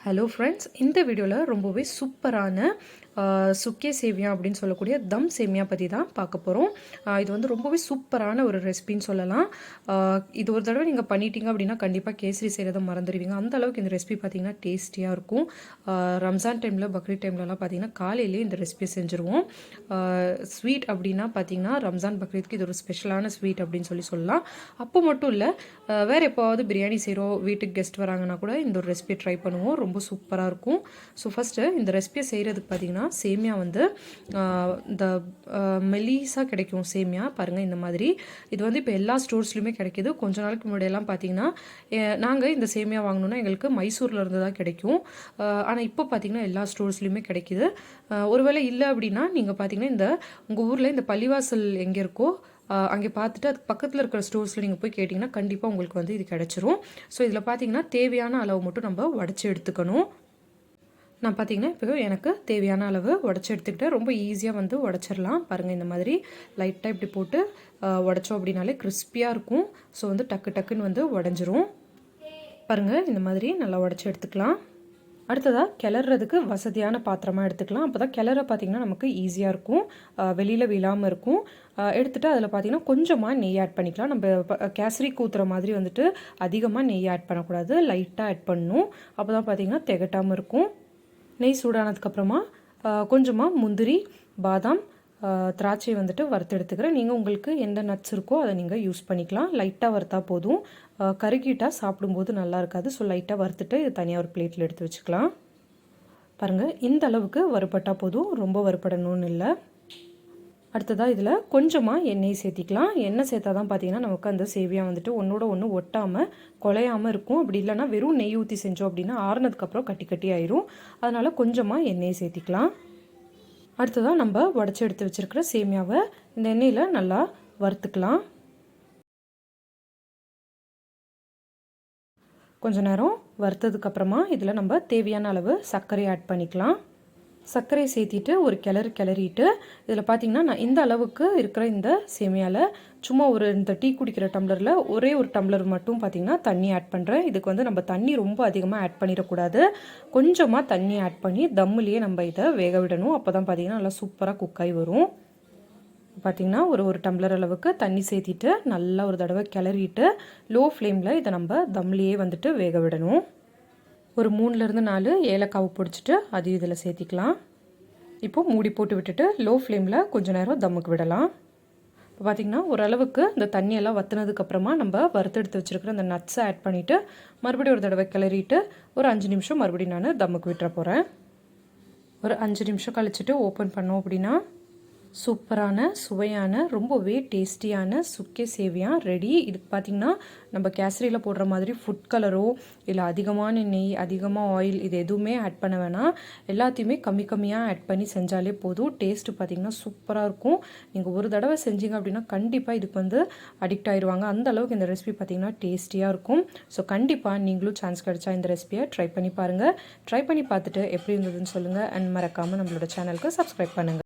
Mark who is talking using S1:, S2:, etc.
S1: Hello friends இந்த வீடியோவில் ரொம்பவே சூப்பரான சுக்கே சேவியா அப்படின்னு சொல்லக்கூடிய தம் சேமியா பற்றி தான் பார்க்க போகிறோம் இது வந்து ரொம்பவே சூப்பரான ஒரு ரெசிபின்னு சொல்லலாம். இது ஒரு தடவை நீங்கள் பண்ணிட்டீங்க அப்படின்னா கண்டிப்பாக கேசரி செய்கிறத மறந்துடுவீங்க. அந்த அளவுக்கு இந்த ரெசிபி பார்த்தீங்கன்னா டேஸ்டியாக இருக்கும். ரம்ஜான் டைமில் பக்ரீத் டைம்லலாம் பார்த்தீங்கன்னா காலையிலேயே இந்த ரெசிபியை செஞ்சுருவோம். ஸ்வீட் அப்படின்னா பார்த்தீங்கன்னா ரம்ஜான் பக்ரீத்க்கு இது ஒரு ஸ்பெஷலான ஸ்வீட் அப்படின்னு சொல்லி சொல்லலாம். அப்போ மட்டும் இல்லை வேறு எப்போவாவது பிரியாணி செய்கிறோம் வீட்டுக்கு கெஸ்ட் வராங்கன்னா கூட இந்த ஒரு ரெசிபியை ட்ரை பண்ணுவோம். ரொம்ப சூப்பராக இருக்கும். ஸோ ஃபஸ்ட்டு இந்த ரெசிபியை செய்கிறதுக்கு பார்த்தீங்கன்னா சேமியா வந்து இந்த மெலிஸாக கிடைக்கும் சேமியா. பாருங்கள் இந்த மாதிரி. இது வந்து இப்போ எல்லா ஸ்டோர்ஸ்லையுமே கிடைக்கிது. கொஞ்ச நாளைக்கு முன்னாடியெல்லாம் பார்த்தீங்கன்னா நாங்கள் இந்த சேமியா வாங்கணுன்னா எங்களுக்கு மைசூரில் இருந்து தான் கிடைக்கும். ஆனால் இப்போ பார்த்தீங்கன்னா எல்லா ஸ்டோர்ஸ்லையுமே கிடைக்கிது. ஒருவேளை இல்லை அப்படின்னா நீங்கள் பார்த்தீங்கன்னா இந்த உங்கள் ஊரில் இந்த பள்ளிவாசல் எங்கே இருக்கோ அங்கே பார்த்துட்டு அதுக்கு பக்கத்தில் இருக்கிற ஸ்டோர்ஸில் நீங்கள் போய் கேட்டிங்கன்னா கண்டிப்பாக உங்களுக்கு வந்து இது கிடச்சிரும். ஸோ இதில் பார்த்தீங்கன்னா தேவையான அளவு மட்டும் நம்ம உடச்சி எடுத்துக்கணும். நான் பார்த்தீங்கன்னா இப்போ எனக்கு தேவையான அளவு உடச்சி எடுத்துக்கிட்டேன். ரொம்ப ஈஸியாக வந்து உடச்சிடலாம். பாருங்கள் இந்த மாதிரி லைட்டாக இப்படி போட்டு உடச்சோம் அப்படின்னாலே கிறிஸ்பியாக இருக்கும். ஸோ வந்து டக்கு டக்குன்னு வந்து உடஞ்சிரும். பாருங்கள் இந்த மாதிரி நல்லா உடச்சி எடுத்துக்கலாம். அடுத்ததாக கிளறதுக்கு வசதியான பாத்திரமாக எடுத்துக்கலாம். அப்போ தான் கிளற பார்த்திங்கன்னா நமக்கு ஈஸியாக இருக்கும். வெளியில் விழாமல் இருக்கும். எடுத்துகிட்டு அதில் பார்த்திங்கன்னா கொஞ்சமாக நெய் ஆட் பண்ணிக்கலாம். நம்ம கேசரி கூத்துற மாதிரி வந்துட்டு அதிகமாக நெய் ஆட் பண்ணக்கூடாது. லைட்டாக ஆட் பண்ணணும். அப்போ தான் பார்த்திங்கன்னா திகட்டாமல் இருக்கும். நெய் சூடானதுக்கப்புறமா கொஞ்சமாக முந்திரி பாதாம் திராட்சை வந்துட்டு வறுத்து எடுத்துக்கிறேன் நீங்கள் உங்களுக்கு எந்த நட்ஸ் இருக்கோ அதை நீங்கள் யூஸ் பண்ணிக்கலாம். லைட்டாக வறுத்தா போதும். கருகிட்டா சாப்பிடும்போது நல்லா இருக்காது. ஸோ லைட்டாக வறுத்துட்டு இது தனியாக ஒரு பிளேட்டில் எடுத்து வச்சுக்கலாம். பாருங்கள் இந்த அளவுக்கு வறுபட்டால் போதும். ரொம்ப வறுபடணும்னு இல்லை. அடுத்ததாக இதில் கொஞ்சமாக எண்ணெய் சேர்த்திக்கலாம். எண்ணெய் சேர்த்தா தான் பார்த்தீங்கன்னா நமக்கு அந்த சேவியாக வந்துட்டு ஒன்றோட ஒன்று ஒட்டாமல் குலையாமல் இருக்கும். அப்படி இல்லைன்னா வெறும் நெய் ஊற்றி செஞ்சோம் அப்படின்னா ஆறுனதுக்கப்புறம் கட்டி கட்டி ஆயிரும். அதனால் கொஞ்சமாக எண்ணெய் சேர்த்திக்கலாம். அடுத்ததாக நம்ம உடச்சி எடுத்து வச்சிருக்கிற சேமியாவை இந்த எண்ணெயில் நல்லா வறுத்துக்கலாம். கொஞ்ச நேரம் வறுத்ததுக்கப்புறமா இதில் நம்ம தேவையான அளவு சர்க்கரை ஆட் பண்ணிக்கலாம். சர்க்கரை சேர்த்திட்டு ஒரு கிளறு கிளறிட்டு இதில் பார்த்தீங்கன்னா நான் இந்த அளவுக்கு இருக்கிற இந்த சேமியாவில் சும்மா ஒரு இந்த டீ குடிக்கிற டம்ளரில் ஒரே ஒரு டம்ளர் மட்டும் பார்த்தீங்கன்னா தண்ணி ஆட் பண்ணுறேன் இதுக்கு வந்து நம்ம தண்ணி ரொம்ப அதிகமாக ஆட் பண்ணிடக்கூடாது. கொஞ்சமாக தண்ணி ஆட் பண்ணி தம்முலேயே நம்ம இதை வேக விடணும். அப்போ தான் பார்த்தீங்கன்னா நல்லா சூப்பராக குக் ஆகி வரும். பார்த்திங்கன்னா ஒரு ஒரு டம்ளர் அளவுக்கு தண்ணி சேர்த்திட்டு நல்லா ஒரு தடவை கிளறிட்டு லோ ஃப்ளேமில் இதை நம்ம தம்லேயே வந்துட்டு வேக விடணும். ஒரு மூணுலேருந்து நாலு ஏலக்காவை பிடிச்சிட்டு அது இதில் சேர்த்திக்கலாம். இப்போது மூடி போட்டு விட்டுட்டு லோ ஃப்ளேமில் கொஞ்சம் நேரம் தம்முக்கு விடலாம். இப்போ பார்த்திங்கன்னா ஓரளவுக்கு இந்த தண்ணியெல்லாம் வற்றுனதுக்கப்புறமா நம்ம வறுத்தெடுத்து வச்சுருக்கிற அந்த நட்ஸை ஆட் பண்ணிவிட்டு மறுபடியும் ஒரு தடவை கிளறிட்டு ஒரு அஞ்சு நிமிஷம் மறுபடியும் நான் தம்முக்கு விட்டுற போகிறேன் ஒரு அஞ்சு நிமிஷம் கழிச்சிட்டு ஓப்பன் பண்ணோம் அப்படின்னா சூப்பரான சுவையான ரொம்பவே டேஸ்டியான சுக்கே சேவையாக ரெடி. இதுக்கு பார்த்திங்கன்னா நம்ம கேசரியில் போடுற மாதிரி ஃபுட் கலரோ இல்லை அதிகமான நெய் அதிகமாக ஆயில் இது எதுவுமே ஆட் பண்ண வேணாம். எல்லாத்தையுமே கம்மி கம்மியாக ஆட் பண்ணி செஞ்சாலே போதும். டேஸ்ட்டு பார்த்திங்கன்னா சூப்பராக இருக்கும். நீங்கள் ஒரு தடவை செஞ்சீங்க அப்படின்னா கண்டிப்பாக இதுக்கு வந்து அடிக்ட் ஆயிடுவாங்க அந்த அளவுக்கு இந்த ரெசிபி பார்த்திங்கன்னா டேஸ்டியாக இருக்கும். ஸோ கண்டிப்பாக நீங்களும் சான்ஸ் கிடச்சா இந்த ரெசிபியை ட்ரை பண்ணி பாருங்கள் ட்ரை பண்ணி பார்த்துட்டு எப்படி இருந்ததுன்னு சொல்லுங்கள் அண்ட் மறக்காமல் நம்மளோட சேனலுக்கு சப்ஸ்கிரைப் பண்ணுங்கள்